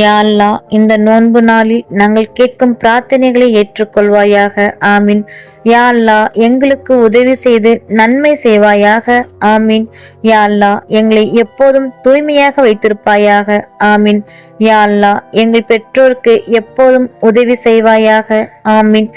யாழ்லா இந்த நோன்பு நாளில் நாங்கள் கேட்கும் பிரார்த்தனைகளை ஏற்றுக்கொள்வாயாக ஆமீன். யாழ்லா எங்களுக்கு உதவி செய்து நன்மை செய்வாயாக ஆமீன். யாழ்லா எங்களை எப்போதும் தூய்மையாக வைத்திருப்பாயாக ஆமீன். யாழ்லா எங்கள் பெற்றோருக்கு எப்போதும் உதவி செய்வாயாக ஆமீன்.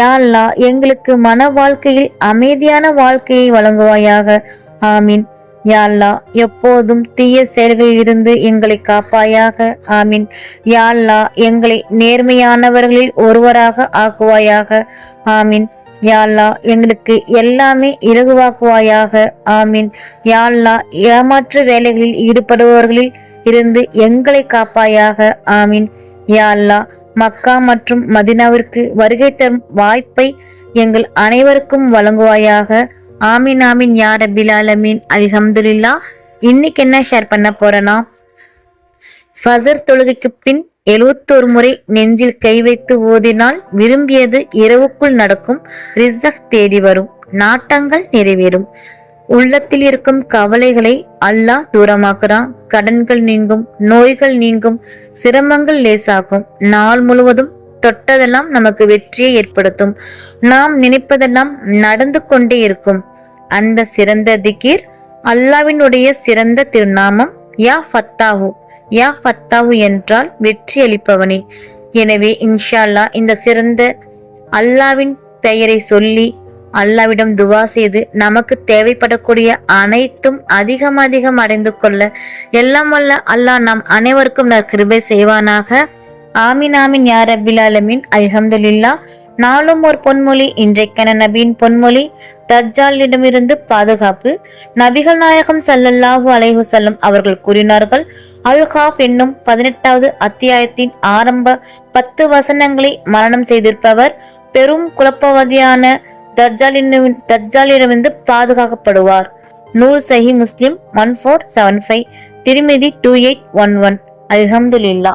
யாழ்லா எங்களுக்கு மன வாழ்க்கையில் அமைதியான வாழ்க்கையை வழங்குவாயாக ஆமீன். யாழ்லா எப்போதும் தீய செயல்களில் இருந்து எங்களை காப்பாயாக. ஆமீன். யாழ்லா எங்களை நேர்மையானவர்களில் ஒருவராக ஆக்குவாயாக. ஆமீன். யாழ்லா எங்களுக்கு எல்லாமே இலகுவாக்குவாயாக. ஆமீன். யாழ்லா ஏமாற்று வேலைகளில் ஈடுபடுபவர்களில் இருந்து எங்களை காப்பாயாக. ஆமீன். யாழ்லா மக்கா மற்றும் மதினாவிற்கு வருகை தரும் வாய்ப்பை எங்கள் அனைவருக்கும் வழங்குவாயாக. ஆமீன் ஆமீன் யார் ரபில் ஆலமீன். இன்னைக்கு என்ன ஷேர் பண்ண போறேன்னா ஃபசர் தொழுகைக்கு பின் எழுவத்தொரு முறை நெஞ்சில் கை வைத்து ஓதினால் விரும்பியது இரவுக்குள் நடக்கும் ரிசக் தேடி வரும் நாட்டங்கள் நிறைவேறும். உள்ளத்தில் இருக்கும் கவலைகளை அல்லாஹ் தூரமாக்குறான். கடன்கள் நீங்கும் நோய்கள் நீங்கும் சிரமங்கள் லேசாகும். நாள் முழுவதும் தொட்டதெல்லாம் நமக்கு வெற்றியை ஏற்படுத்தும். நாம் நினைப்பதெல்லாம் நடந்து கொண்டே இருக்கும். அந்த சிறந்த திகீர் அல்லாவினுடைய சிறந்த திருநாமம் யா ஃபத்தாஹு. யா ஃபத்தாஹு என்றால் வெற்றி அளிப்பவனே. எனவே இன்ஷா அல்லாஹ் இந்த சிறந்த அல்லாவின் பெயரை சொல்லி அல்லாவிடம் துவா செய்து நமக்கு தேவைப்படக்கூடிய அனைத்தும் அதிகம் அதிகம் அடைந்து கொள்ள எல்லாம் வல்ல அல்லாஹ் நாம் அனைவருக்கும் நான் கிருபை செய்வானாக. ஆமினாமின் ஆமீன் யா ரப்பில் அல்ஹம்துலில்லா. நாளும் ஒரு பொன்மொழி இன்றைக்கான நபியின் பொன்மொழி. தஜ்ஜாலிடமிருந்து பாதுகாப்பு. நபிகள் நாயகம் சல்லல்லாஹு அலைஹுசல்லம் அவர்கள் கூறினார்கள் அல்ஹாப் என்னும் பதினெட்டாவது அத்தியாயத்தின் ஆரம்ப பத்து வசனங்களை மரணம் செய்திருப்பவர் பெரும் குழப்பவதியான தஜ்ஜாலின் தஜ்ஜாலிடமிருந்து பாதுகாக்கப்படுவார். நூல் சஹி முஸ்லிம் one four seven five Tirmidhi two eight one one. அல்ஹம்துலில்லா.